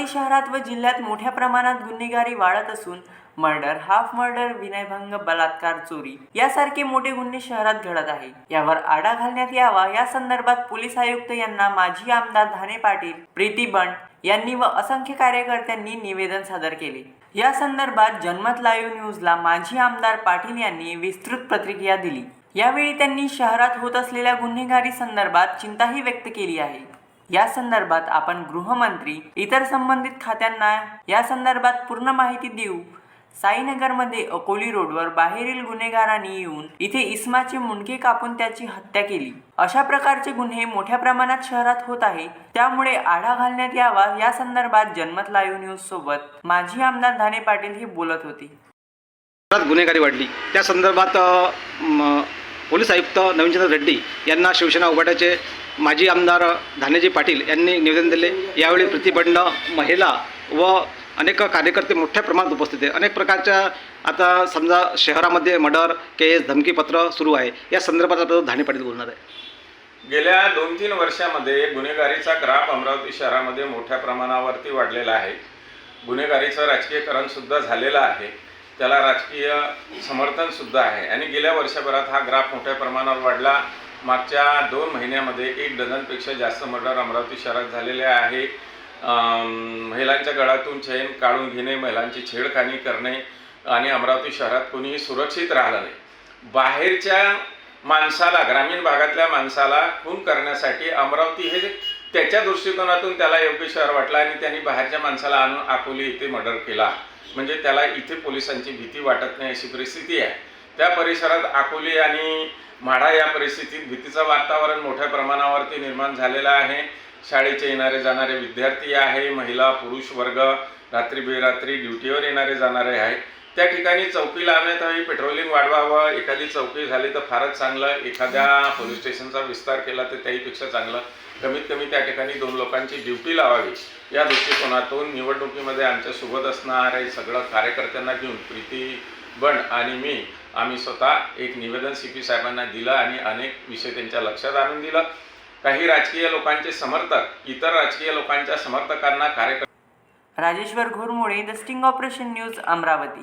अमरावती शहरात व जिल्ह्यात मोठ्या प्रमाणात गुन्हेगारी वाढत असून मर्डर हाफ मर्डर विनयभंग बलात्कार चोरी यासारखे मोठे गुन्हे शहरात घडत आहे. यावर आडा घालण्यात यावा. या संदर्भात पोलीस आयुक्त यांना माजी आमदार धाने पाटील प्रीती बंड यांनी व असंख्य कार्यकर्त्यांनी निवेदन सादर केले. या संदर्भात जनमत लाईव्ह न्यूजला माजी आमदार पाटील यांनी विस्तृत प्रतिक्रिया दिली. यावेळी त्यांनी शहरात होत असलेल्या गुन्हेगारी संदर्भात चिंताही व्यक्त केली आहे. या संदर्भात आपण गृहमंत्री इतर संबंधित खात्यांना या संदर्भात पूर्ण माहिती देऊ. साईनगरमध्ये अकोली रोडवर बाहेरील गुन्हेगारांनी येऊन इथे इस्माचे मुंडके कापून त्याची हत्या केली. अशा प्रकारचे गुन्हे मोठ्या प्रमाणात शहरात होत आहे. त्यामुळे आढा घालण्यात यावा या संदर्भात जनमत लाईव्ह न्यूज सोबत माजी आमदार धाने पाटील हे बोलत होते. गुन्हेगारी वाढली. त्या संदर्भात पोलीस आयुक्त नवीनचंद्र रेड्डी यांना शिवसेना उभाट्याचे माजी आमदार धानेजी पाटील यांनी निवेदन दिले. यावेळी प्रतिबंध महिला व अनेक कार्यकर्ते मोठ्या प्रमाणात उपस्थित आहे अनेक प्रकारच्या आता समजा शहरामध्ये मर्डर केस धमकीपत्र सुरू आहे. या संदर्भात आता धाने पाटील बोलणार आहे गेल्या दोन तीन वर्षामध्ये गुन्हेगारीचा ग्राफ अमरावती शहरामध्ये मोठ्या प्रमाणावरती वाढलेला आहे. गुन्हेगारीचं राजकीयकरण सुद्धा झालेलं आहे. त्याला राजकीय समर्थन सुद्धा आहे. आणि गेल्या वर्षभरात हा ग्राफ मोठ्या प्रमाणावर वाढला. मागच्या दोन महिन्यामध्ये एक डझनपेक्षा जास्त मर्डर अमरावती शहरात झालेले आहे. महिलांच्या गळातून चैन काढून घेणे महिलांची छेडखानी करणे आणि अमरावती शहरात कोणीही सुरक्षित राहिलं नाही. बाहेरच्या माणसाला ग्रामीण भागातल्या माणसाला खून करण्यासाठी अमरावती हे त्याच्या दृष्टिकोनातून त्याला योग्य शहर वाटलं आणि त्यांनी बाहेरच्या माणसाला आणून अकोली इथे मर्डर केला. म्हणजे त्याला इथे पोलिसांची भीती वाटत नाही अशी परिस्थिती आहे. त्या परिसरात अकोली आणि म्हाडा या परिस्थितीत भीतीचं वातावरण मोठ्या प्रमाणावरती निर्माण झालेलं आहे. शाळेचे येणारे जाणारे विद्यार्थी आहे महिला पुरुष वर्ग रात्री बेरात्री ड्युटीवर येणारे जाणारे आहे त्या ठिकाणी चौकी लावण्यात हवी पेट्रोलिंग वाढवावं एखादी चौकी झाली तर फारच चांगलं एखाद्या पोलीस स्टेशनचा विस्तार केला तर त्याहीपेक्षा चांगलं. कमीत कमी त्या ठिकाणी दोन लोकांची ड्युटी लावावी. या दृष्टिकोनातून निवडणुकीमध्ये आमच्यासोबत असणारे सगळं कार्यकर्त्यांना घेऊन प्रीती बण आणि मी. आम्ही स्वतः एक निवेदन सी पी साहेबांना दिलं आणि अनेक विषय त्यांच्या लक्षात आणून दिलं. काही राजकीय लोकांचे समर्थक इतर राजकीय लोकांच्या समर्थकांना कार्यकर्ते Rajeshwar Ghormole the sting operation news Amravati.